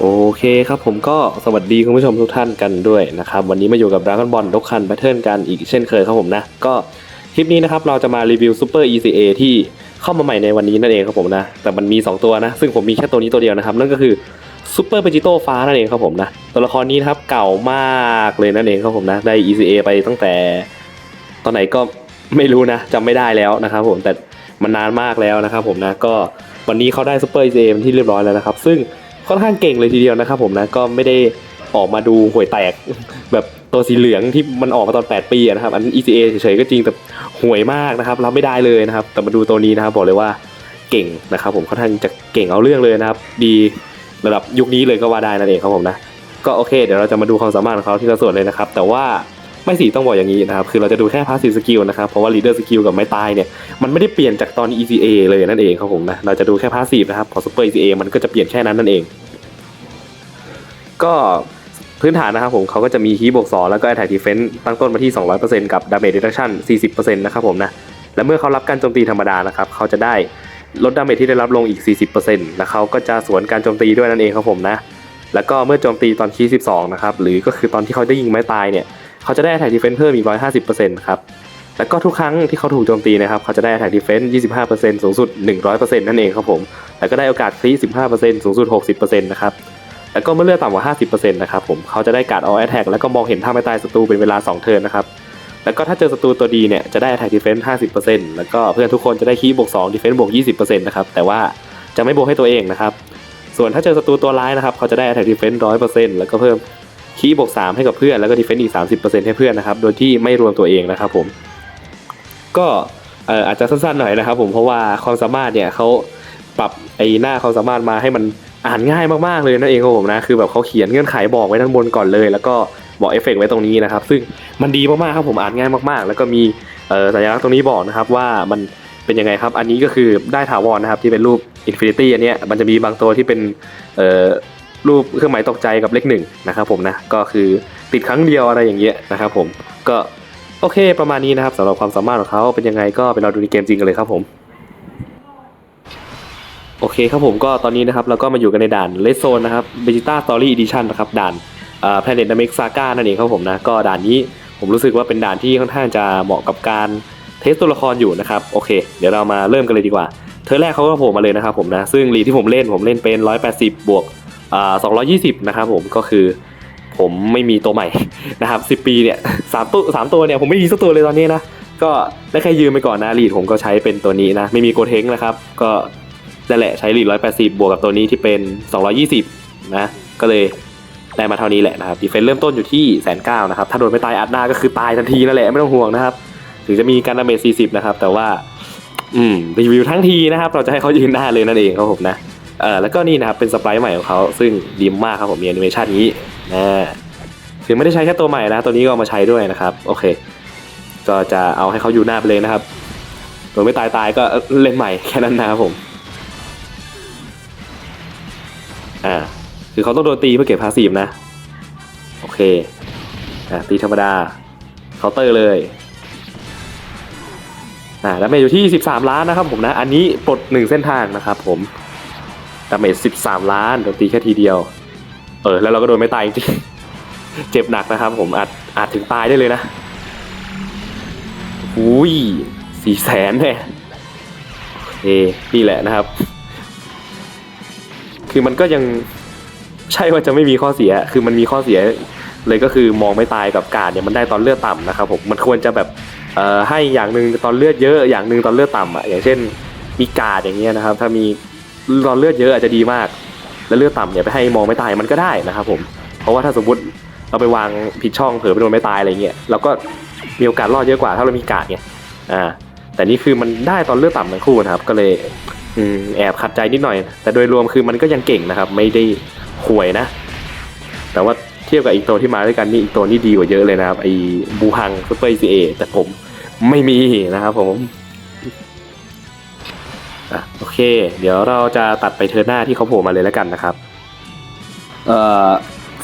โอเคครับผมก็สวัสดีคุณผู้ชมทุกท่านกันด้วยนะครับ วันนี้มาอยู่กับ Dragon Ball ดกคันแพทเทิร์นกันอีกเช่นเคยครับผมนะ ก็คลิปนี้นะครับเราจะมารีวิว Super ECA ที่เข้ามาใหม่ในวันนี้นั่นเองครับผมนะ แต่มันมี 2 ตัวนะ ซึ่งผมมีแค่ตัวนี้ตัวเดียวนะครับ นั่นก็คือ Super v e g e t o ฟ้านั่นเองครับผมนะ ตัวละครนี้นะครับเก่ามากเลยนั่นเองครับผมนะ ได้ ECA ไปตั้งแต่ ตอนไหนก็ไม่รู้นะจำไม่ได้แล้วนะครับผมแต่มันนานมากแล้วนะครับผมนะก็วันนี้เขาได้ซูเปอร์ ECA เป็นที่เรียบร้อยแล้วนะครับ ซึ่ง ค่อนข้างเก่งเลยทีเดียวนะครับผมนะก็ไม่ได้ออกมาดูห่วยแตก แบบตัวสีเหลืองที่มันออกมาตอน 8 ปีนะครับอัน ECA เฉยๆก็จริงแต่ห่วยมากนะครับรับไม่ได้เลยนะครับแต่มาดูตัวนี้นะครับบอกเลยว่าเก่งนะครับผมค่อนข้างจะเก่งเอาเรื่องเลยนะครับ ดีระดับยุคนี้เลยก็ว่าได้นั่นเองครับผมนะก็โอเคเดี๋ยวเราจะมาดูความสามารถของเขาที่ละส่วนเลยนะครับ แต่ว่า ไม่สิต้องบอกอย่างนี้นะครับ คือเราจะดูแค่ passive skill นะครับ เพราะว่า leader skill กับไม้ตายเนี่ย มันไม่ได้เปลี่ยนจากตอน ECA เลยนั่นเองครับผมนะ เราจะดูแค่ passive นะครับพอ super ECA มันก็จะเปลี่ยนแค่นั้นนั่นเอง ก็พื้นฐานนะครับผมเขาก็จะมี heat บวก2แล้วก็ attack defense ตั้งต้นมาที่ 200%กับ damage reduction 40%นะครับผมนะ และเมื่อเขารับการโจมตีธรรมดานะครับเขาจะได้ลดดาเมจที่ได้รับลงอีก 40%และเขาก็จะสวนการโจมตีด้วยนั่นเองครับผมนะ แล้วก็เมื่อโจมตีตอนคีย์12นะครับหรือก็คือตอนที่เขาได้ยิงไม้ตายเนี่ย เขาจะได้ attack defense เพิ่มอีก150%ครับแล้วก็ทุกครั้งที่เขาถูกโจมตีนะครับเขาจะได้ attack defense 25%สูงสุด 100%นั่นเองครับผม แล้วก็ได้โอกาสคลี15%สูงสุด 60%นะครับ แล้วก็เมื่อเลือดต่ำกว่า 50%นะครับผมเขาจะได้การ all attack แล้วก็มองเห็นท่าไม่ตายศัตรูเป็นเวลา 2 เทิร์นนะครับ แล้วก็ถ้าเจอศัตรูตัวดีเนี่ยจะได้ attack defense 50%แล้วก็เพื่อนทุกคนจะได้คีบวก2 defense บวก 20%นะครับ แต่ว่าจะไม่บวกให้ตัวเองนะครับ ส่วนถ้าเจอศัตรูตัวร้ายนะครับเขาจะได้ attack defense 100%แล้วก็เพิ่ม คีย์บวก3ให้กับเพื่อนแล้วก็ดีเฟนต์อีก30%ให้เพื่อนนะครับ โดยที่ไม่รวมตัวเองนะครับผม ก็อาจจะสั้นๆหน่อยนะครับ ผมเพราะว่าความสามารถเนี่ยเขาปรับไอ้หน้าความสามารถมาให้มันอ่านง่ายมากๆเลยนั่นเองครับผมนะคือแบบเขาเขียนเงื่อนไขบอกไว้ด้านบนก่อนเลย แล้วก็บอกเอฟเฟกต์ไว้ตรงนี้นะครับ ซึ่งมันดีมากๆครับผมอ่านง่ายมากๆ แล้วก็มีสัญลักษณ์ตรงนี้บอกนะครับว่ามันเป็นยังไงครับ อันนี้ก็คือได้ถาวรนะครับที่เป็นรูปอินฟินิตี้อันเนี้ยมันจะมีบางตัวที่เป็นเอ่อ รูปเครื่องหมายตกใจกับเลขหนึ่งนะครับผมนะก็คือติดครั้งเดียวอะไรอย่างเงี้ยนะครับผมก็โอเคประมาณนี้นะครับสำหรับความสามารถของเขาเป็นยังไงก็ไปราดูในเกมจริงกันเลยครับผมโอเคครับผมก็ตอนนี้นะครับเราก็มาอยู่กันในด่านเลสโซนนะครับ Vegeta Story Edition นนะครับด่านเอ่อ Planet Namek Saga นั่นเองครับผมนะก็ด่านนี้ผมรู้สึกว่าเป็นด่านที่ค่อนข้างจะเหมาะกับการเทสตัวละครอยู่นะครับโอเค เดี๋ยวเรามาเริ่มกันเลยดีกว่า เธอแรกเขาก็โผล่มาเลยนะครับผมนะซึ่งลีที่ผมเล่นผมเล่นเป็น 180 บวก 220 นะครับผมก็คือผมไม่มีตัวใหม่นะครับ 10 ปีเนี่ยสามตัวสามตัวเนี่ยผมไม่มีสักตัวเลยตอนนี้นะ ก็ได้แค่ยืมไปก่อนนะลีดผมก็ใช้เป็นตัวนี้นะ ไม่มีโกเทงนะครับ ก็นั่นแหละใช้ลีด180 บวกกับตัวนี้ที่เป็น 220 นะ ก็เลยได้มาเท่านี้แหละนะครับดีเฟนเริ่มต้นอยู่ที่แสนเก้านะครับ ถ้าโดนไม่ตายอัดหน้าก็คือตายทันทีนั่นแหละไม่ต้องห่วงนะครับ ถึงจะมีการดาเมจ40 นะครับ แต่ว่า อืมรีวิวทั้งทีนะครับ เราจะให้เขายืนหน้าเลยนั่นเองครับผมนะ เออแล้วก็นี่นะครับเป็นสไปร์ใหม่ของเขาซึ่งดีมากครับผมมีแอนิเมชันนี้นะคือไม่ได้ใช้แค่ตัวใหม่นะตัวนี้ก็เอามาใช้ด้วยนะครับโอเค ก็จะเอาให้เขาอยู่หน้าไปเลยนะครับโดยไม่ตายตายก็เล่นใหม่แค่นั้นนะครับผมอ่าคือเขาต้องโดนตีเพื่อเก็บพาสีฟนะโอเคอ่าตีธรรมดาเคาน์เตอร์เลยอ่าแล้วเมจอยู่ที่ 13 ล้านนะครับผมนะ อันนี้ปลดหนึ่งเส้นทางนะครับผม ดาเมจ13 ล้านโดนตีแค่ทีเดียว เออ แล้วเราก็โดนไม่ตายจริงเจ็บหนักนะครับ ผมอาจอาจถึงตายได้เลยนะอุ้ยสี่แสนเนี่ยโอนี่แหละนะครับ คือมันก็ยังใช่ว่าจะไม่มีข้อเสีย คือมันมีข้อเสียเลยก็คือมองไม่ตายกับการเนี่ยมันได้ตอนเลือดต่ำนะครับผมมันควรจะแบบเอ่อให้อย่างหนึ่งตอนเลือดเยอะอย่างหนึ่งตอนเลือดต่ำอะอย่างเช่นมีการอย่างเงี้ยนะครับ ถ้ามี ตอนเลือดเยอะอาจจะดีมาก แล้วเลือดต่ำเนี่ยไปให้มองไม่ตายมันก็ได้นะครับผมเพราะว่าถ้าสมมติเราไปวางผิดช่องเผลอไปโดนไม่ตายอะไรเงี้ยเราก็มีโอกาสรอดเยอะกว่าถ้าเรามีการดไงอ่าแต่นี่คือมันได้ตอนเลือดต่ำทั้งคู่นะครับ ก็เลยอืมแอบขัดใจนิดหน่อย แต่โดยรวมคือมันก็ยังเก่งนะครับ ไม่ได้ห่วยนะ แต่ว่าเทียบกับอีกตัวที่มาด้วยกันนี่อีกตัวนี่ดีกว่าเยอะเลยนะครับไอ้บูฮังซูเปอร์ซีเอแต่ผมไม่มีนะครับผม อะโอเค เดี๋ยวเราจะตัดไปเทอร์นหน้าที่เขาโผล่มาเลยแล้วกันนะครับเอ่อ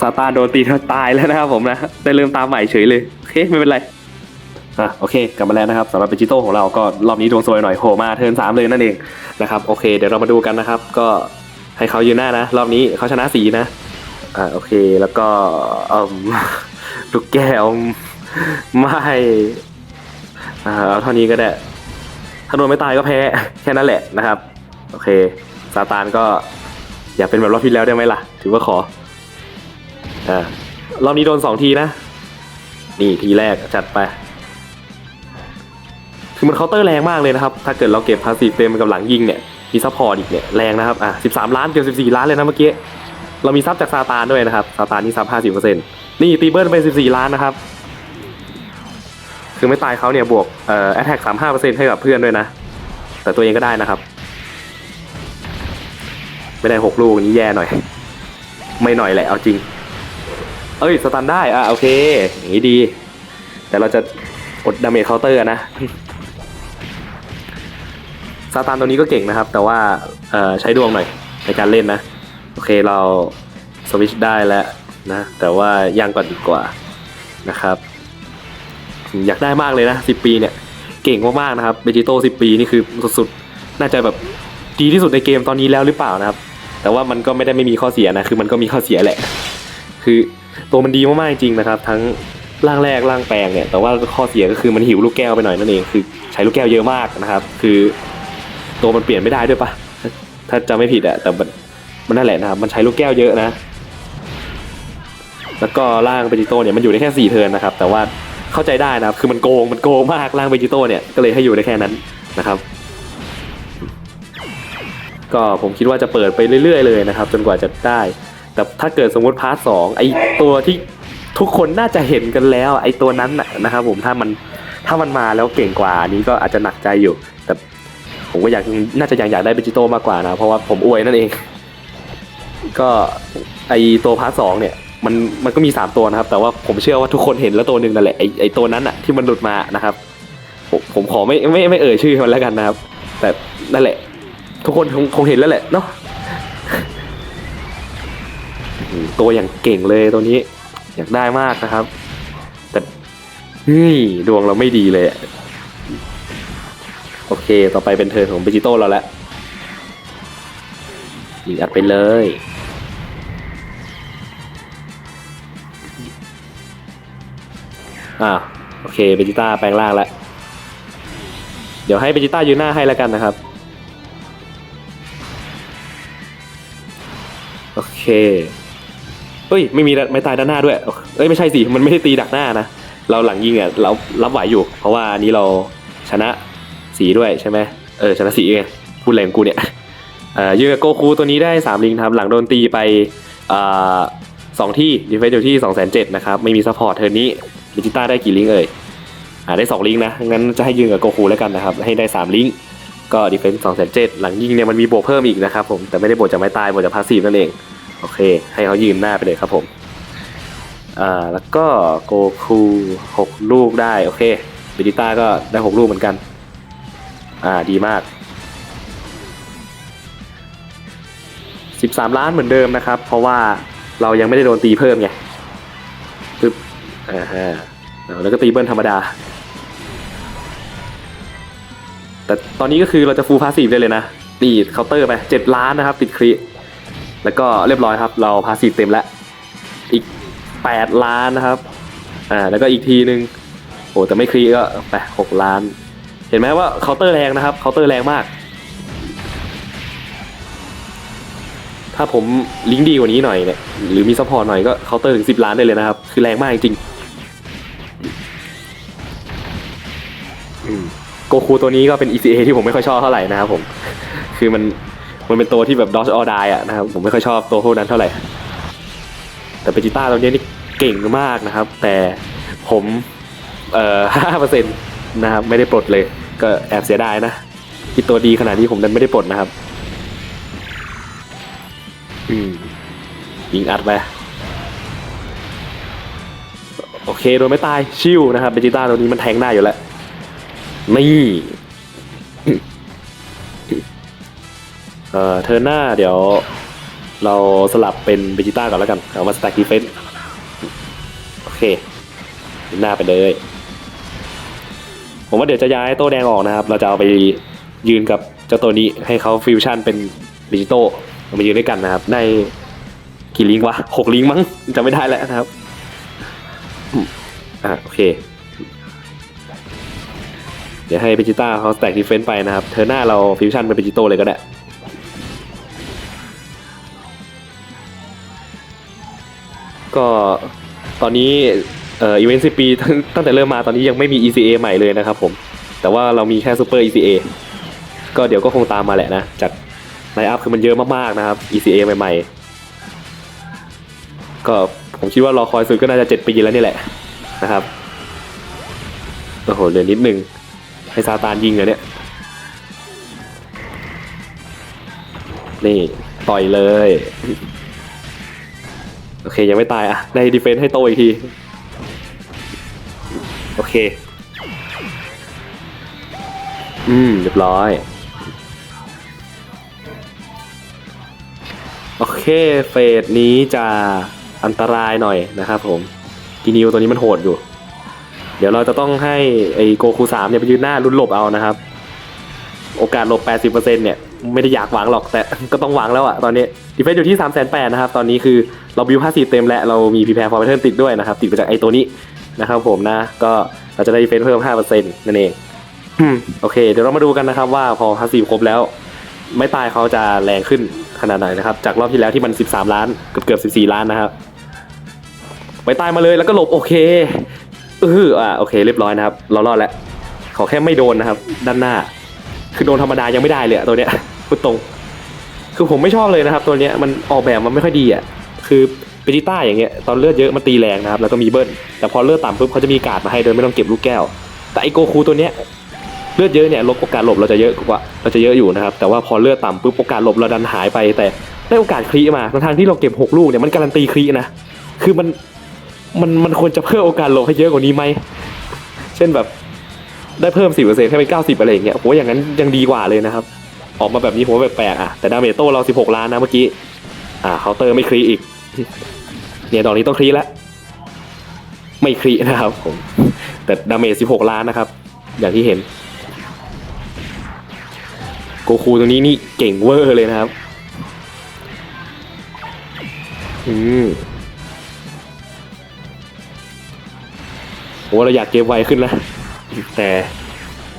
ซาตานโดนตีตายแล้วนะครับผมนะได้เริ่มตามใหม่เฉยเลยโอเคไม่เป็นไรอะโอเคกลับมาแล้วนะครับสำหรับเปจิโต้ของเราก็รอบนี้ดวงซวยหน่อยโผล่มาเทิร์นสามเลยนั่นเองนะครับโอเค เดี๋ยวเรามาดูกันนะครับ ก็ให้เขายืนหน้านะ รอบนี้เขาชนะสีนะอ่าโอเคแล้วก็เอ่มลูกแก้วไม่อ่าเอาเท่านี้ก็ได้ ถ้าโดนไม่ตายก็แพ้แค่นั้นแหละนะครับ โอเคซาตานก็อย่าเป็นแบบรอบที่แล้วได้ไหมล่ะ ถือว่าขออ่ารอบนี้โดนสองทีนะ นี่ทีแรกจัดไป คือมันเคาน์เตอร์แรงมากเลยนะครับ ถ้าเกิดเราเก็บพาสีเต็มกับหลังยิงเนี่ย มีซัพพอร์ตอีกเนี่ยแรงนะครับ อะ13ล้านเกือบ14ล้านเลยนะเมื่อกี้ เรามีซับจากซาตานด้วยนะครับ ซาตานนี่ซับ50%นี่ตีเบิลไป14ล้านนะครับ คือไม่ตายเขาเนี่ยบวกเอ่อแอตแทก35%ให้กับเพื่อนด้วยนะ แต่ตัวเองก็ได้นะครับ ไม่ได้6ลูกนี้แย่หน่อย ไม่หน่อยแหละเอาจริง เอ้ยสตันได้อะโอเคอย่างนี้ดี แต่เราจะอดดาเมจเคาน์เตอร์นะซาตานตัวนี้ก็เก่งนะครับ แต่ว่าเอ่อใช้ดวงหน่อยในการเล่นนะ โอเคเราสวิชได้แล้วนะ แต่ว่ายังก่อนดีกว่านะครับ อยากได้มากเลยนะ10ปีเนี่ย เก่งมากๆนะครับเบจิโต้10ปีนี่คือสุดๆ น่าจะแบบดีที่สุดในเกมตอนนี้แล้วหรือเปล่านะครับ แต่ว่ามันก็ไม่ได้ไม่มีข้อเสียนะ คือมันก็มีข้อเสียแหละ คือตัวมันดีมากๆจริงนะครับ ทั้งร่างแรกร่างแปลงเนี่ย แต่ว่าข้อเสียก็คือมันหิวลูกแก้วไปหน่อยนั่นเอง คือใช้ลูกแก้วเยอะมากนะครับ คือตัวมันเปลี่ยนไม่ได้ด้วยปะถ้าจะไม่ผิดอะแต่มันมันนั่นแหละนะครับ มันใช้ลูกแก้วเยอะนะ แล้วก็ร่างเบจิโต้เนี่ยมันอยู่ได้แค่สี่เทิร์นนะครับ แต่ว่า เข้าใจได้นะครับ คือมันโกงมันโกงมากร่างเบจิโต้เนี่ยก็เลยให้อยู่ได้แค่นั้นนะครับ ก็ผมคิดว่าจะเปิดไปเรื่อยๆเลยนะครับ จนกว่าจะได้ แต่ถ้าเกิดสมมติพาร์ทสองไอตัวที่ทุกคนน่าจะเห็นกันแล้ว ไอตัวนั้นนะครับ ผมถ้ามันถ้ามันมาแล้วเก่งกว่านี้ก็อาจจะหนักใจอยู่ แต่ผมก็อยากน่าจะอยังอยากได้เบจิโต้มากกว่านะ เพราะว่าผมอวยนั่นเอง ก็ไอตัวพาร์ทสองเนี่ย มันมันก็มีสามตัวนะครับ แต่ว่าผมเชื่อว่าทุกคนเห็นแล้วตัวหนึ่งนั่นแหละไอไอตัวนั้นอะที่มันหลุดมานะครับ ผมผมขอไม่ไม่ไม่เอ่ยชื่อมันแล้วกันนะครับ แต่นั่นแหละ ทุกคนคงคงเห็นแล้วแหละเนาะตัวอย่างเก่งเลยตัวนี้ อยากได้มากนะครับ แต่เฮ้ยดวงเราไม่ดีเลยโอเค ต่อไปเป็นเทิร์นของเบจิโต้เราแล้วยิงอัดไปเลย อ่าโอเคเบจิต้าแปลงร่างแล้ว เดี๋ยวให้เบจิต้ายืนหน้าให้แล้วกันนะครับ โอเคเอ้ยไม่มีไม่ตายด้านหน้าด้วย เอ้ยไม่ใช่สิ มันไม่ได้ตีดักหน้านะ เราหลังยิงอะเรารับไหวอยู่ เพราะว่าอันนี้เราชนะสีด้วยใช่ไหมเออชนะสีไงพูดแรงกูเนี่ยเออยืนกับโกคูตัวนี้ได้ 3 ลิงครับหลังโดนตีไปอ่อสองที่ดีเฟนอยู่ที่2 0 0 0 0นะครับ ไม่มีซัพพอร์ตเทอร์นี้ ดิจิต้าได้กี่ลิงเอ่ยอ่าได้ 2 ลิงนะงั้นจะให้ยืนกับโกคูแล้วกันนะครับ ให้ได้ 3 ลิงก็ดีเฟนซ์2 0 0 0หลังยิงเนี่ยมันมีโบวกเพิ่มอีกนะครับผมแต่ไม่ได้โบวกจากไม้ตายโบวกจากพาสซีฟนั่นเอง โอเค ให้เขายืนหน้าไปเลยครับผมอ่าแล้วก็โกคูหกลูกได้โอเคเบจิต้าก็ได้หกลูกเหมือนกัน อ่าดีมากสิบสามล้านเหมือนเดิมนะครับ เพราะว่าเรายังไม่ได้โดนตีเพิ่มไง อ่าแล้วก็ตีเบิ้ลธรรมดา แต่ตอนนี้ก็คือเราจะฟูลพาสซีฟได้เลยนะนี่เคาน์เตอร์ไปเจ็ดล้านนะครับ ติดครีแล้วก็เรียบร้อยครับ เราพาสซีฟเต็มแล้ว อีก8ล้านนะครับอ่าแล้วก็อีกทีนึงโอ้แต่ไม่ครีก็ไปหกล้าน เห็นไหมว่าเคาน์เตอร์แรงนะครับเคาน์เตอร์แรงมาก ถ้าผมลิงก์ดีกว่านี้หน่อยเนี่ยหรือมีซัพพอร์ตหน่อยก็เคาน์เตอร์ถึง10ล้านได้เลยนะครับ คือแรงมากจริง โกคูตัวนี้ก็เป็น ECA ที่ผมไม่ค่อยชอบเท่าไหร่นะครับผม คือมันมันเป็นตัวที่แบบ dodge or die อะนะครับผมไม่ค่อยชอบตัวพวกนั้นเท่าไหร่ แต่เบจิต้าตัวนี้นี่เก่งมากนะครับ แต่ผมเอ่อห้าเปอร์เซ็นต์นะครับไม่ได้ปลดเลย ก็แอบเสียดายนะที่ตัวดีขนาดนี้ผมดันไม่ได้ปลดนะครับ อืมยิงอัดไปโอเคโดนไม่ตายชิวนะครับเบจิต้าตัวนี้มันแทงได้อยู่แล้ว นี่เอ่อเทอร์หน้าเดี๋ยว เราสลับเป็นเบจิต้าก่อนแล้วกันเอามาสแต็กดีเฟนส์โอเคหน้าไปเลย ผมว่าเดี๋ยวจะย้ายโต้แดงออกนะครับ เราจะเอาไปยืนกับเจ้าตัวนี้ให้เขาฟิวชั่นเป็นดิจิโต้มายืนด้วยกันนะครับได้กี่ลิงก์วะหกลิงก์มั้งจำไม่ได้แล้วนะครับอะโอเค เดี๋ยวให้เบจิต้าเขาแตกดีเฟนต์ไปนะครับ เธอหน้าเราฟิวชั่นเป็นเบจิโตเลยก็ได้ก็ตอนนี้เอ่ออีเวนต์สิปีตั้งตั้งแต่เริ่มมาตอนนี้ยังไม่มี ECA ใหม่เลยนะครับผม แต่ว่าเรามีแค่ซูเปอร์ ECA ก็เดี๋ยวก็คงตามมาแหละนะ จากไลน์อัพคือมันเยอะมากๆนะครับ ECA ใหม่ๆ ก็ผมคิดว่ารอคอยสุดก็น่าจะ 7 ปีแล้วนี่แหละนะครับ โอ้โหเหลือนิดนึง ให้ซาตานยิงเลยเนี่ย นี่ ต่อยเลย โอเค ยังไม่ตายอะได้ดีเฟนส์ให้โตอีกที โอเค อืม เรียบร้อย โอเค เฟสนี้จะอันตรายหน่อยนะครับผมกีนิวตัวนี้มันโหดอยู่ เดี๋ยวเราจะต้องให้ไอ้โกคูสามเนี่ยไปยืนหน้าลุ้นหลบเอานะครับ โอกาสหลบ 80%เนี่ยไม่ได้อยากหวังหรอกแต่ก็ต้องหวังแล้วอะตอนนี้ดีเฟนส์อยู่ที่3 8 0 0 0นะครับตอนนี้คือเราบิว50เต็มและเรามีพีแพร์ฟอร์เทนติดด้วยนะครับติดมาจากไอ้ตัวนี้นะครับผมนะก็เราจะได้ดีเฟนส์เพิ่ม 5%นั่นเองอืมโอเค เดี๋ยวเรามาดูกันนะครับว่าพอ50ครบแล้ว ไม่ตายเขาจะแรงขึ้นขนาดไหนนะครับจากรอบที่แล้วที่มัน 13 ล้านเกือบเกือบ14 ล้านนะครับไปตายมาเลยแล้วก็หลบโอเค เอออ่าโอเคเรียบร้อยนะครับ เรารอดแล้วขอแค่ไม่โดนนะครับ ด้านหน้า คือโดนธรรมดายังไม่ได้เลยอะตัวเนี้ยพูดตรง คือผมไม่ชอบเลยนะครับ ตัวเนี้ยมันออกแบบมันไม่ค่อยดีอะคือเปจิต้าอย่างเงี้ยตอนเลือดเยอะมันตีแรงนะครับ แล้วก็มีเบิ้ลแต่พอเลือดต่ำปุ๊บเขาจะมีการ์ดมาให้โดยไม่ต้องเก็บลูกแก้ว แต่ไอโกคูตัวเนี้ยเลือดเยอะเนี่ยลบโอกาสหลบเราจะเยอะกว่าเราจะเยอะอยู่นะครับ แต่ว่าพอเลือดต่ำปุ๊บโอกาสหลบเราดันหายไปแต่ได้โอกาสครีมาทั้งที่เราเก็บหกลูกเนี่ยมันการันตีครีนะคือมัน มันมันควรจะเพิ่มโอกาสหลบให้เยอะกว่านี้ไหม เช่นแบบได้เพิ่มสิบเปอร์เซ็นต์ให้เป็นเก้าสิบอะไรอย่างเงี้ยผมว่าอย่างนั้นยังดีกว่าเลยนะครับ ออกมาแบบนี้ผมว่าแปลกๆอะ แต่ดาเมจโต้เราสิบหกล้านนะเมื่อกี้ อ่าเคาน์เตอร์ไม่ครีอีก เนี่ยดอกนี้ต้องครีแล้ว ไม่ครีนะครับผม แต่ดาเมจสิบหกล้านนะครับ อย่างที่เห็น โกคูตรงนี้นี่เก่งเวอร์เลยนะครับ อืม โหเราอยากเกมไวขึ้นแล้วแต่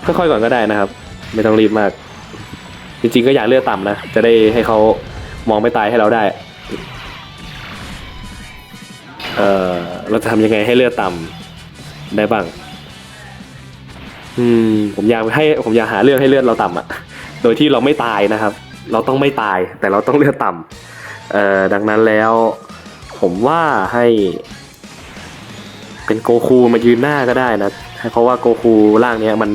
ค่อยๆก่อนก็ได้นะครับ ไม่ต้องรีบมาก จริงๆก็อยากเลือกต่ำนะ จะได้ให้เขามองไม่ตายให้เราได้ เออเราจะทำยังไงให้เลือดต่ำได้บ้าง อืม ผมอยากให้ผมอยากหาเรื่องให้เลือดเราต่ำอะโดยที่เราไม่ตายนะครับ เราต้องไม่ตายแต่เราต้องเลือดต่ำเอ่อดังนั้นแล้ว ผมว่าให้ เป็นโกคูมายืนหน้าก็ได้นะ เพราะว่าโกคูร่างเนี้ยมัน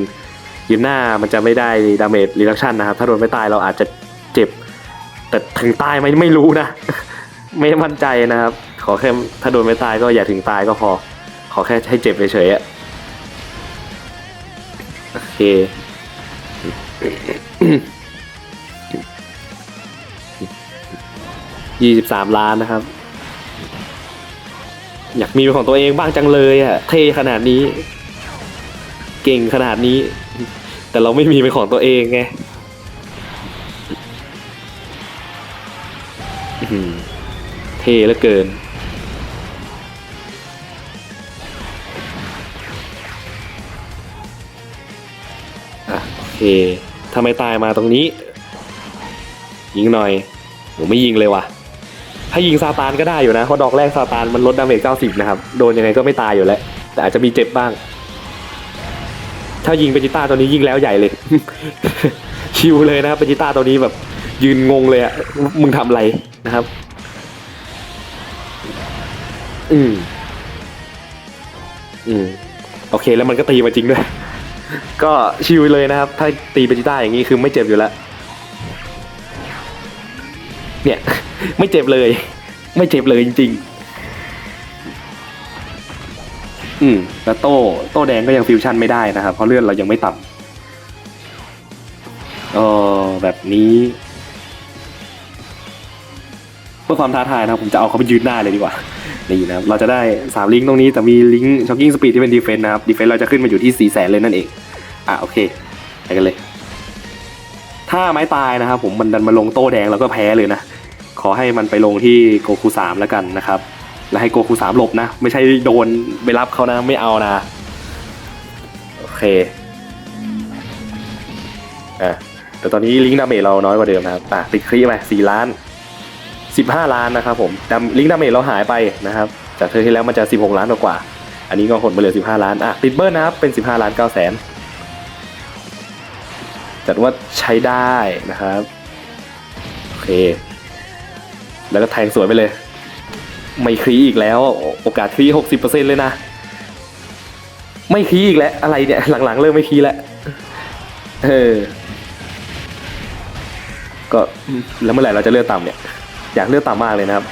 ยืนหน้ามันจะไม่ได้ดาเมจรีดักชันนะครับ ถ้าโดนไม่ตายเราอาจจะเจ็บ แต่ถึงตายไหมไม่รู้นะ ไม่มั่นใจนะครับ ขอแค่ถ้าโดนไม่ตายก็อย่าถึงตายก็พอ ขอแค่ให้เจ็บเฉยๆอะโอเคยี่สิบสามล้านนะครับ อยากมีเป็นของตัวเองบ้างจังเลยอะเท่ขนาดนี้ เก่งขนาดนี้ แต่เราไม่มีเป็นของตัวเองไงเท่เหลือเกินอะโอเคทำไมตายมาตรงนี้ ยิงหน่อยผมไม่ยิงเลยว่ะ ถ้ายิงซาตานก็ได้อยู่นะเพราะดอกแรกซาตานมันลดดาเมจ90 นะครับ โดนยังไงก็ไม่ตายอยู่แล้ว แต่อาจจะมีเจ็บบ้าง ถ้ายิงเปจิต้าตัวนี้ยิงแล้วใหญ่เลย ชิวเลยนะครับเปจิต้าตัวนี้แบบยืนงงเลยอะมึงทำอะไรนะครับ อืม อืม โอเคแล้วมันก็ตีมาจริงด้วย ก็ชิวเลยนะครับ ถ้าตีเปจิต้าอย่างนี้คือไม่เจ็บอยู่แล้ว เนี่ย ไม่เจ็บเลย ไม่เจ็บเลยจริงๆ อืมแล้วโต้โต้แดงก็ยังฟิวชั่นไม่ได้นะครับ เพราะเลือดเรายังไม่ต่ำเออแบบนี้ เพื่อความท้าทายนะครับผมจะเอาเขาไปยืนหน้าเลยดีกว่านี่นะครับเราจะได้สามลิงก์ตรงนี้แต่มีลิงก์ช็อคกิ้งสปีดที่เป็นดีเฟนต์นะครับดีเฟนต์เราจะขึ้นมาอยู่ที่สี่แสนเลยนั่นเอง อะโอเคไปกันเลย ถ้าไม้ตายนะครับผมมันดันมาลงโต้แดงแล้วก็แพ้เลยนะ ขอให้มันไปลงที่โกคูสามแล้วกันนะครับ แล้วให้โกคูสามหลบนะ ไม่ใช่โดนไปรับเขานะไม่เอานะ โอเคอะแต่ตอนนี้ลิงก์ดาเมจเราน้อยกว่าเดิมนะครับอะติดครีไปสี่ล้านสิบห้าล้านนะครับผมดำลิงก์ดาเมจเราหายไปนะครับ จากเธอที่แล้วมันจะสิบหกล้านกว่า อันนี้ก็หดมาเหลือสิบห้าล้านอะติดเบิร์นะครับเป็นสิบห้าล้านเก้าแสนจัดว่าใช้ได้นะครับ โอเค แล้วก็แทงสวยไปเลย ไม่คลีอีกแล้ว โอกาสคลีหกสิบเปอร์เซ็นเลยนะ ไม่คลีอีกแล้ว อะไรเนี่ย หลังๆ เริ่มไม่คลีแล้วเออ ก็แล้วเมื่อไหร่เราจะเลือนต่ำเนี่ย อยากเลือนต่ำมากเลยนะครับ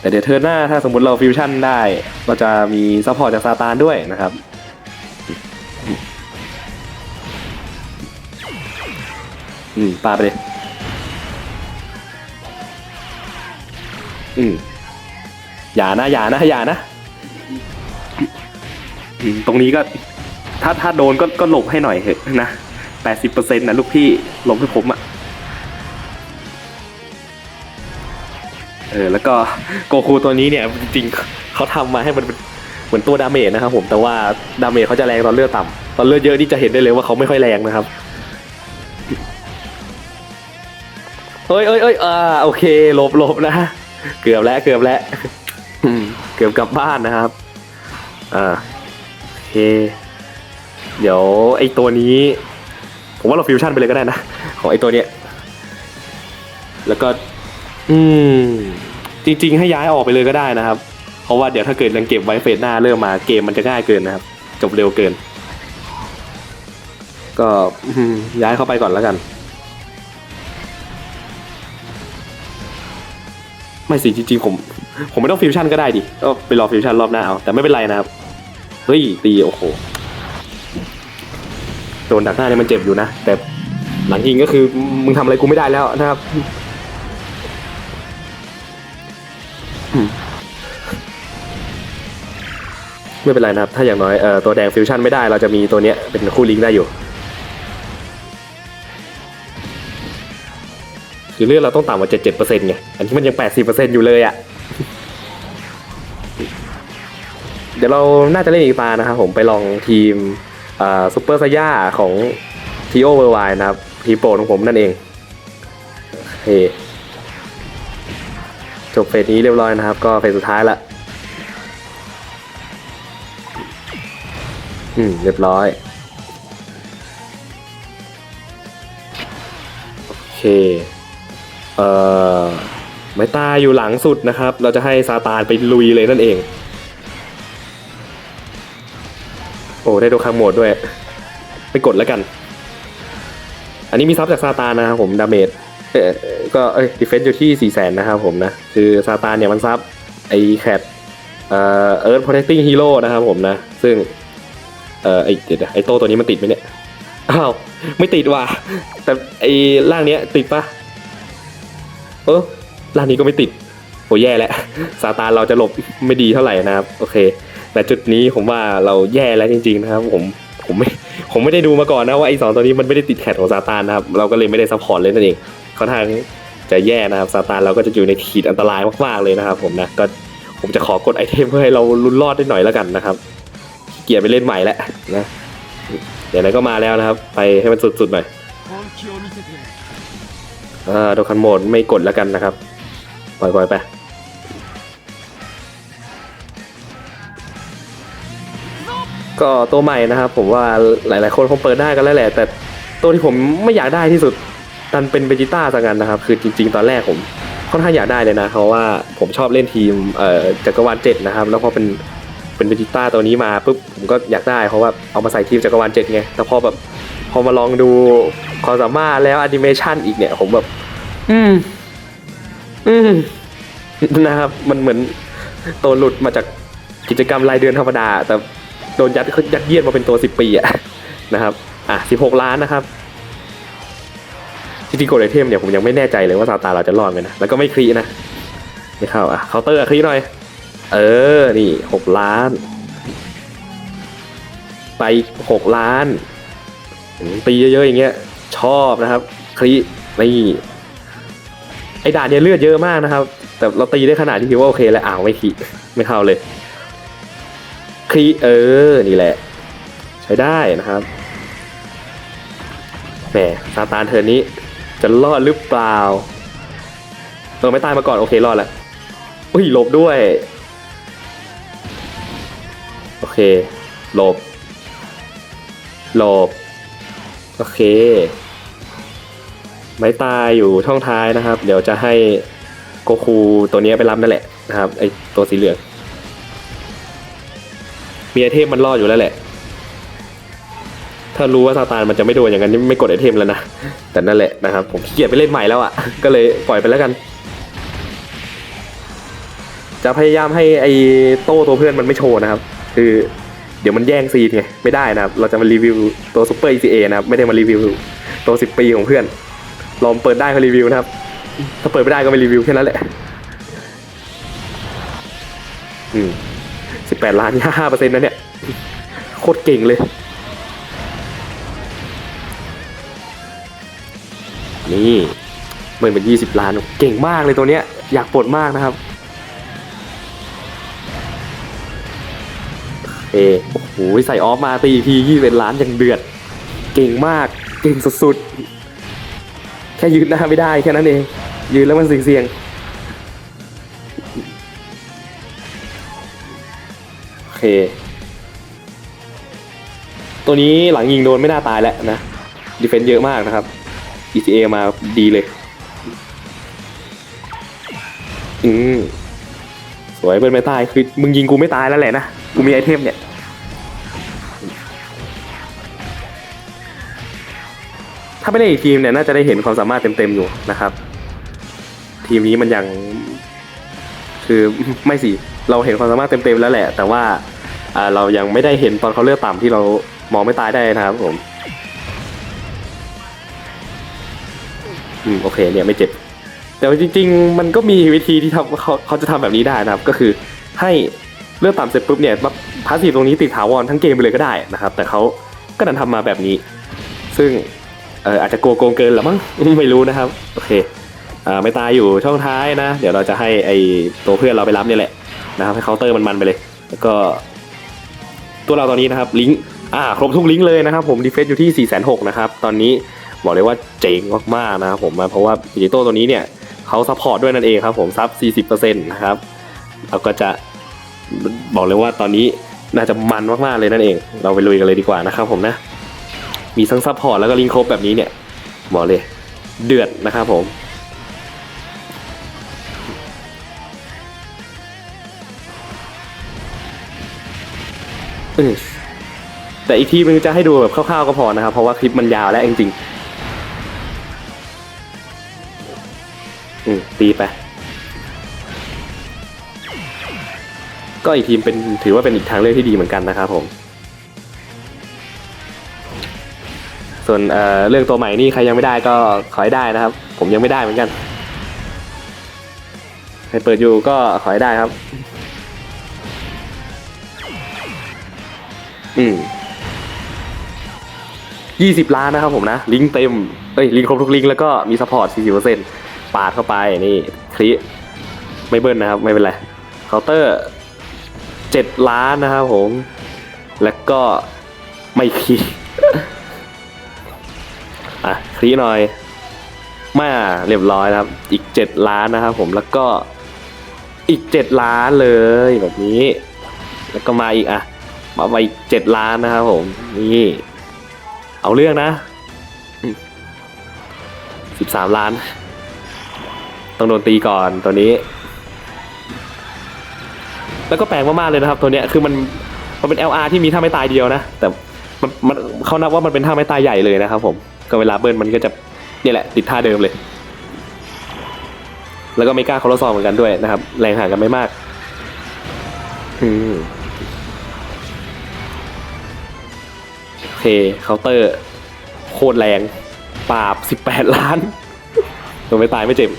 แต่เดี๋ยวเทิร์นหน้าถ้าสมมติเราฟิวชั่นได้ก็จะมีซัพพอร์ตจากซาตานด้วยนะครับอืมปาไปเลย อืมอย่านะอย่านะอย่านะอืมตรงนี้ก็ ถ้าถ้าโดนก็ก็หลบให้หน่อยเถอะนะแปดสิบเปอร์เซ็นต์นะลูกพี่หลบให้ผมอะเออแล้วก็โกคูตัวนี้เนี่ยจริงๆเขาทำมาให้มันเป็นเหมือนตัวดาเมจนะครับผมแต่ว่าดาเมจเขาจะแรงตอนเลือดต่ำตอนเลือดเยอะนี่จะเห็นได้เลยว่าเขาไม่ค่อยแรงนะครับเอ้ยเอ้ยเอ้ยอ่าโอเคหลบหลบนะ เกือบแล้วเกือบแล้วเกือบกลับบ้านนะครับ อ่าโอเค เดี๋ยวไอตัวนี้ ผมว่าเราฟิวชั่นไปเลยก็ได้นะ ของไอตัวเนี้ย แล้วก็ อืม จริง ๆ ให้ย้ายออกไปเลยก็ได้นะครับ เพราะว่าเดี๋ยวถ้าเกิดยังเก็บไว้เฟสหน้าเริ่มมาเกมมันจะง่ายเกินนะครับ จบเร็วเกิน ก็ย้ายเข้าไปก่อนแล้วกัน ไม่สิจริงๆผม ผมไม่ต้องฟิวชั่นก็ได้ดิก็ไปรอฟิวชั่นรอบหน้าเอา แต่ไม่เป็นไรนะครับ เฮ้ย ตีโอ้โห โดนดักหน้าเนี่ยมันเจ็บอยู่นะ แต่หลังยิงก็คือมึงทำอะไรกูไม่ได้แล้วนะครับไม่เป็นไรนะครับ ถ้าอย่างน้อยเอ่อตัวแดงฟิวชั่นไม่ได้ เราจะมีตัวเนี้ยเป็นคู่ลิงก์ได้อยู่ คือเลือดเราต้องต่ำกว่าเจ็ดเจ็ดเปอร์เซ็นต์ไง อันนี้มันยังแปดสิบเปอร์เซ็นต์อยู่เลยอะ่ะ เดี๋ยวเราน่าจะเล่นอีกตานะครับผมไปลองทีมอ่าซูเปอร์ซย่าของทีโอเวอร์ไวนะครับ ทีโปรของผมนั่นเองโอเคจบเฟสนี้เรียบร้อยนะครับ ก็เฟสสุดท้ายละอืม เรียบร้อย โอเค อ่อไม้ตาอยู่หลังสุดนะครับ เราจะให้ซาตานไปลุยเลยนั่นเอง โอ้ได้ดูคางโหมดด้วย ไปกดแล้วกัน อันนี้มีซับจากซาตานนะครับผมดาเมจก็เอ้ยดิเฟนซ์อยู่ที่ 4 0 0 0 0นนะครับผมนะ คือซาตานเนี่ยมันซับไอแคทเอ่อเอิร์ธโปรเทคติ้งฮีโร่นะครับผมนะ ซึ่ง เอ่อไอเดี๋ยวไอโตตัวนี้มันติดไหมเนี่ย อ้าว ไม่ติดว่ะ แต่ไอร่างเนี้ยติดปะ เออร้านนี้ก็ไม่ติดโอแย่แล้วซาตานเราจะหลบไม่ดีเท่าไหร่นะครับ โอเค แต่จุดนี้ผมว่าเราแย่แล้วจริง ๆ นะครับ ผมผมไม่ผมไม่ได้ดูมาก่อนนะว่าไอ้สองตัวนี้มันไม่ได้ติดแคดของซาตานนะครับ เราก็เลยไม่ได้ซัพพอร์ตเลยนั่นเองเขาทางจะแย่นะครับซาตานเราก็จะอยู่ในขีดอันตรายมากๆเลยนะครับ ผมนะก็ผมจะขอกดไอเทมเพื่อให้เราลุ้นรอดได้หน่อยแล้วกันนะครับเกียร์ไปเล่นใหม่แล้วนะเดี๋ยวนั้นก็มาแล้วนะครับ ไปให้มันสุดๆหน่อย อ่าโดคันโหมดไม่กดแล้วกันนะครับ ปล่อยๆไปก็ตัวใหม่นะครับ ผมว่าหลาย ๆ คนคงเปิดได้กันแล้วแหละ แต่ตัวที่ผมไม่อยากได้ที่สุดดันเป็นเบจิต้าซะงั้นนะครับ คือจริง ๆ ตอนแรกผมค่อนข้างอยากได้เลยนะเพราะว่าผมชอบเล่นทีมเอ่อจักรวาลเจ็ดนะครับ แล้วพอเป็นเป็นเบจิต้าตัวนี้มาปุ๊บผมก็อยากได้เพราะว่าเอามาใส่ทีมจักรวาลเจ็ดไงแต่พอแบบ พอมาลองดูความสามารถแล้วแอนิเมชันอีกเนี่ย ผมแบบ อืม อืมนะครับ มันเหมือนตัวหลุดมาจากกิจกรรมรายเดือนธรรมดา แต่โดนยัดยัดเยียดมาเป็นตัวสิบปีอะนะครับ อะสิบหกล้านนะครับจริงๆกดไอเทมเนี่ยผมยังไม่แน่ใจเลยว่าซาตานเราจะรอดไหมนะแล้วก็ไม่คลีนะไม่เข้าอะเคาน์เตอร์คลีหน่อย เออ นี่หกล้าน ไปหกล้านอืม ตีเยอะๆอย่างเงี้ยชอบนะครับคลีนี่ไอ้ด่านเนี่ยเลือดเยอะมากนะครับ แต่เราตีได้ขนาดที่คิดว่าโอเคแล้วอ้าวไม่ขีไม่เข้าเลยครีเออนี่แหละ ใช้ได้นะครับแหมซาตานเทอร์นนี้จะรอดหรือเปล่าเออไม่ตายมาก่อนโอเครอดแล้วอุ้ยหลบด้วย โอเคหลบหลบ โอเค ไม้ตายอยู่ช่องท้ายนะครับ เดี๋ยวจะให้โกคูตัวนี้ไปรับนั่นแหละนะครับไอตัวสีเหลืองมีไอเทมมันรอดอยู่แล้วแหละ ถ้ารู้ว่าซาตานมันจะไม่โดนอย่างนั้นไม่กดไอเทมแล้วนะ แต่นั่นแหละนะครับผมขี้เกียจไปเล่นใหม่แล้วอะ่ะ ก็เลยปล่อยไปแล้วกัน จะพยายามให้ไอโต้ตัวเพื่อนมันไม่โชว์นะครับ คือ เดี๋ยวมันแย่งซีนไงไม่ได้นะครับ เราจะมารีวิวตัวซูเปอร์ ECA นะครับ ไม่ได้มารีวิวตัวสิบปีของเพื่อนลองเปิดได้ก็รีวิวนะครับ ถ้าเปิดไม่ได้ก็ไม่รีวิวแค่นั้นแหละ อืมสิบแปดล้านห้าเปอร์เซ็นต์นะเนี่ย โคตรเก่งเลย นี่เมื่อเป็นยี่สิบล้าน เก่งมากเลยตัวเนี้ย อยากปลดมากนะครับ เอโอ้โหใส่ออฟมาตีอีกทียี่สิบล้านอย่างเดือด เก่งมากเก่งสุดๆ แค่ยืนหน้าไม่ได้แค่นั้นเอง ยืนแล้วมันเสี่ยงๆโอเค ตัวนี้หลังยิงโดนไม่น่าตายแล้วนะดีเฟนต์เยอะมากนะครับ ECA มาดีเลย อืมสวยเบิร์นไม่ตายคือมึงยิงกูไม่ตายแล้วแหละนะ กูมีไอเทมเนี่ย ถ้าไม่ได้อีกทีมเนี่ยน่าจะได้เห็นความสามารถเต็มๆอยู่นะครับ ทีมนี้มันยังคือไม่สิเราเห็นความสามารถเต็มๆแล้วแหละ แต่ว่าเรายังไม่ได้เห็นตอนเขาเลือกต่ำที่เรามองไม่ตายได้นะครับผมอืมโอเคเนี่ยไม่เจ็บ แต่จริง ๆ มันก็มีวิธีที่ทำเขาเขาจะทำแบบนี้ได้นะครับ ก็คือให้เลือกต่ำเสร็จปุ๊บเนี่ยพาสีตรงนี้ติดถาวรทั้งเกมไปเลยก็ได้นะครับ แต่เขาก็ดันทำมาแบบนี้ ซึ่ง เอออาจจะกลัวโกงเกินหรือมั้ง ไม่รู้นะครับ โอเคอ่าไม่ตายอยู่ช่องท้ายนะ เดี๋ยวเราจะให้ไอตัวเพื่อนเราไปรับเนี่ยแหละนะครับให้เคาน์เตอร์มันๆไปเลย แล้วก็ ตัวเราตอนนี้นะครับลิงก์อ่าครบทุกลิงก์เลยนะครับผมดีเฟนอยู่ที่4 6 0 0นะครับ ตอนนี้บอกเลยว่าเจ๋งมากๆนะครับผมเพราะว่าดิจิโต้ตัวนี้เนี่ยเขาซัพพอร์ตด้วยนั่นเองครับผมซับ 40%นะครับเราก็จะบอกเลยว่าตอนนี้น่าจะมันมากๆเลยนั่นเอง เราไปลุยกันเลยดีกว่านะครับผมนะ มีทั้งซัพพอร์ตแล้วก็ลิงครบแบบนี้เนี่ยบอกเลยเดือดนะครับผมแต่อีกทีนึงจะให้ดูแบบคร่าวๆก็พอนะครับ เพราะว่าคลิปมันยาวแล้วจริงๆอืมตีไป ก็อีกทีมเป็นถือว่าเป็นอีกทางเลือกที่ดีเหมือนกันนะครับผม ส่วนเเรื่องตัวใหม่นี่ใครยังไม่ได้ก็ขอให้ได้นะครับ ผมยังไม่ได้เหมือนกัน ใครเปิดอยู่ก็ขอให้ได้ครับ อืมยี่สิบล้านนะครับผมนะ ลิงก์เต็ม เอ้ย ลิงก์ครบทุกลิงก์แล้วก็มีซัพพอร์ต40%ปาดเข้าไปนี่คลิไม่เบิ้ลนะครับ ไม่เป็นไรเคาน์เตอร์เจ็ดล้านนะครับผม แล้วก็ไม่คี ลิอะคลิหน่อย มาเรียบร้อยนะครับ อีกเจ็ดล้านนะครับผมแล้วก็อีกเจ็ดล้านเลยแบบนี้ แล้วก็มาอีกอะ มาไปเจ็ดล้านนะครับผม นี่ เอาเรื่องนะสิบสามล้าน ต้องโดนตีก่อนตัวนี้ แล้วก็แปลกมากๆเลยนะครับ ตัวเนี้ยคือมันมันเป็น LR ที่มีท่าไม่ตายเดียวนะ แต่มันมันเขานับว่ามันเป็นท่าไม่ตายใหญ่เลยนะครับผม ก็เวลาเบิร์นมันก็จะนี่แหละ ติดท่าเดิมเลย แล้วก็ไม่กล้าเคาร์ซองเหมือนกันด้วยนะครับ แรงห่างกันไม่มาก อืมโอเคเคาน์เตอร์ โคตรแรง ปราบ18ล้านตัวไม่ตายไม่เจ็บ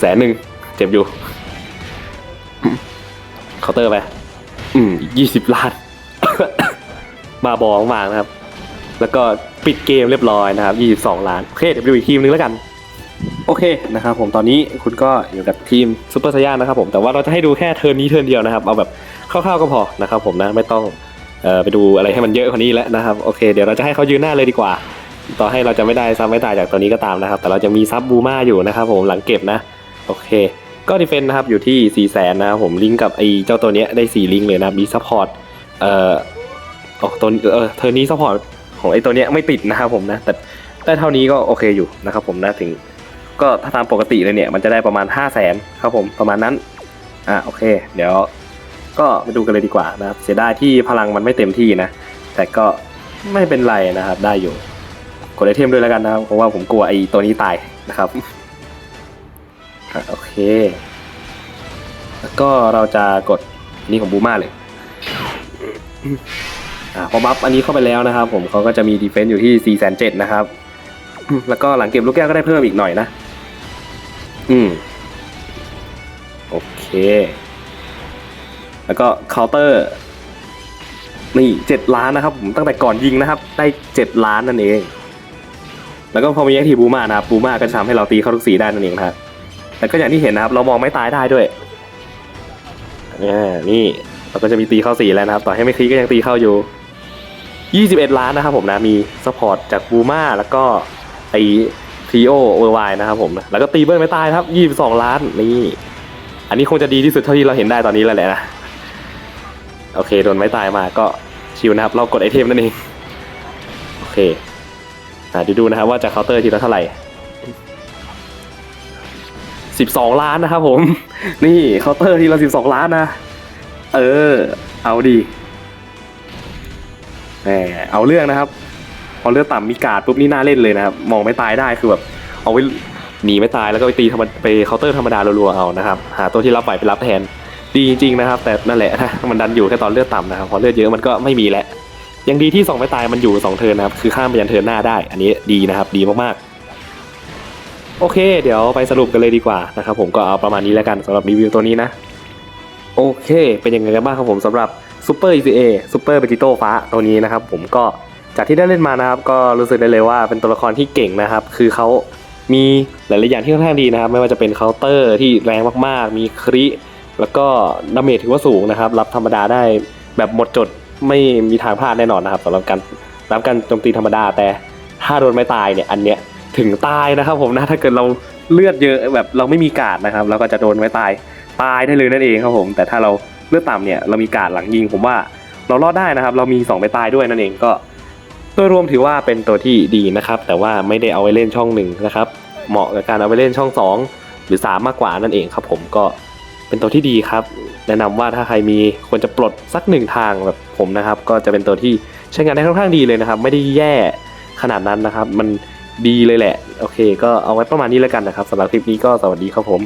แสนหนึ่งเจ็บอยู่เคาน์เตอร์ไป อืมยี่สิบล้านบาบอมากนะครับ แล้วก็ปิดเกมเรียบร้อยนะครับ 22 ล้าน โอเค เดี๋ยวไปดูอีกทีมนึงแล้วกัน โอเคนะครับผมตอนนี้คุณก็อยู่กับทีมซูเปอร์ไซย่านะครับผมแต่ว่าเราจะให้ดูแค่เทิร์นนี้เทิร์นเดียวนะครับเอาแบบคร่าวๆก็พอนะครับผมนะไม่ต้องเอ่อไปดูอะไรให้มันเยอะกว่านี้แล้วนะครับโอเคเดี๋ยวเราจะให้เขายืนหน้าเลยดีกว่า ต่อให้เราจะไม่ได้ซับไม่ตายจากตัวนี้ก็ตามนะครับ แต่เราจะมีซับบูมาอยู่นะครับผมหลังเก็บนะโอเค ก็ดีเฟนนะครับอยู่ที่4ี่แสนนะครับผมลิงก์กับไอ้เจ้าตัวเนี้ยได้4ลิงก์เลยนะมีซัพพอร์ตเอ่อโอ้ตัวเออเทอร์นี้ซัพพอร์ต ของไอ้ตัวเนี้ยไม่ติดนะครับผมนะ แต่ได้เท่านี้ก็โอเคอยู่นะครับผมนะถึงก็ถ้าตามปกติเลยเนี่ยมันจะได้ประมาณ 5 0 0แสนครับผมประมาณนั้นอะโอเค เดี๋ยวก็ไปดูกันเลยดีกว่านะครับเสียดายที่พลังมันไม่เต็มที่นะ แต่ก็ไม่เป็นไรนะครับได้อยู่กดไอเทมด้วยแล้วกันนะครับเพราะว่าผมกลัวไอ้ตัวนี้ตายนะครับอะโอเค แล้วก็เราจะกดนี่ของบูมาเลย อ่าพอบัฟอันนี้เข้าไปแล้วนะครับ ผมเขาก็จะมีดีเฟนซ์อยู่ที่4 7 0 0นะครับ แล้วก็หลังเก็บลูกแก้วก็ได้เพิ่มอีกหน่อยนะ อืม โอเค แล้วก็เคาน์เตอร์นี่เจ็ดล้านนะครับผมตั้งแต่ก่อนยิงนะครับ ได้เจ็ดล้านนั่นเอง แล้วก็พอมีแอคทีฟบูมานะครับบูมาก็จะทำให้เราตีเข้าทุกสีได้นั่นเองครับแต่ก็อย่างที่เห็นนะครับ เรามองไม่ตายได้ด้วยนี่เราก็จะมีตีเข้าสีแล้วนะครับ ต่อให้ไม่คลิกก็ยังตีเข้าอยู่ 21 ล้านนะครับผมนะ มีสปอร์ตจากบูมาแล้วก็ไอทีโอเวอร์ไวนะครับผม แล้วก็ตีเบิ้ลไม่ตายครับ 22 ล้านนี่อันนี้คงจะดีที่สุดเท่าที่เราเห็นได้ตอนนี้แล้วแหละนะ โอเคโดนไม่ตายมาก็ชิวนะครับ เรากดไอเทมนั่นเอง โอเคอ่าดี๋ยวดูนะครับว่าจะเคาน์เตอร์ทีละเท่าไหร่ 12 ล้านนะครับผม นี่เคาน์เตอร์ทีละ 12 ล้านนะ เออ เอาดี แหมเอาเรื่องนะครับ พอเลือดต่ำมีการ์ดปุ๊บนี่น่าเล่นเลยนะครับ มองไม่ตายได้คือแบบเอาไว้หนีไม่ตายแล้วก็ไปตีธรรมไปเคาน์เตอร์ธรรมดารัวๆเอานะครับ หาตัวที่รับไหวไปรับแทน ดีจริงๆนะครับ แต่นั่นแหละมันดันอยู่แค่ตอนเลือดต่ำนะครับพอเลือดเยอะมันก็ไม่มีแล้วยังดีที่สองไม่ตายมันอยู่สองเทิร์นนะครับ คือข้ามไปยันเทิร์นหน้าได้ อันนี้ดีนะครับ ดีมากๆ โอเค เดี๋ยวไปสรุปกันเลยดีกว่านะครับ ผมก็เอาประมาณนี้แล้วกันสำหรับรีวิวตัวนี้นะ โอเค เป็นยังไงกันบ้างครับผมสำหรับ Super ECA Super b e g i t o ฟ้าตัวนี้นะครับผมก็จากที่ได้เล่นมานะครับ ก็รู้สึกได้เลยว่าเป็นตัวละครที่เก่งนะครับ คือเขามีหลาย ๆ อย่างที่ค่อนข้างดีนะครับ ไม่ว่าจะเป็นเคาน์เตอร์ที่แรงมาก ๆ มีคริแล้วก็ดาเมจถือว่าสูงนะครับ รับธรรมดาได้แบบหมดจดไม่มีทางพลาดแน่นอนนะครับสำหรับการรับการโจมตีธรรมดาแต่ถ้าโดนไม่ตายเนี่ยอันเนี้ยถึงตายนะครับ ผมนะถ้าเกิดเราเลือดเยอะแบบเราไม่มีการ์ดนะครับเราก็จะโดนไม่ตายตายได้เลยนั่นเองครับผม แต่ถ้าเรา เลือดต่ำเนี่ยเรามีการหลังยิงผมว่าเรารอดได้นะครับ เรามีสองไปตายด้วยนั่นเองก็โดยรวมถือว่าเป็นตัวที่ดีนะครับ แต่ว่าไม่ได้เอาไว้เล่นช่องหนึ่งนะครับ เหมาะกับการเอาไว้เล่นช่อง 2 หรือ 3 มากกว่านั่นเองครับ ผมก็เป็นตัวที่ดีครับ แนะนำว่าถ้าใครมีควรจะปลดสักหนึ่งทางแบบผมนะครับ ก็จะเป็นตัวที่ใช้งานได้ค่อนข้างดีเลยนะครับ ไม่ได้แย่ขนาดนั้นนะครับ มันดีเลยแหละ โอเค ก็เอาไว้ประมาณนี้แล้วกันนะครับสำหรับคลิปนี้ก็สวัสดีครับผม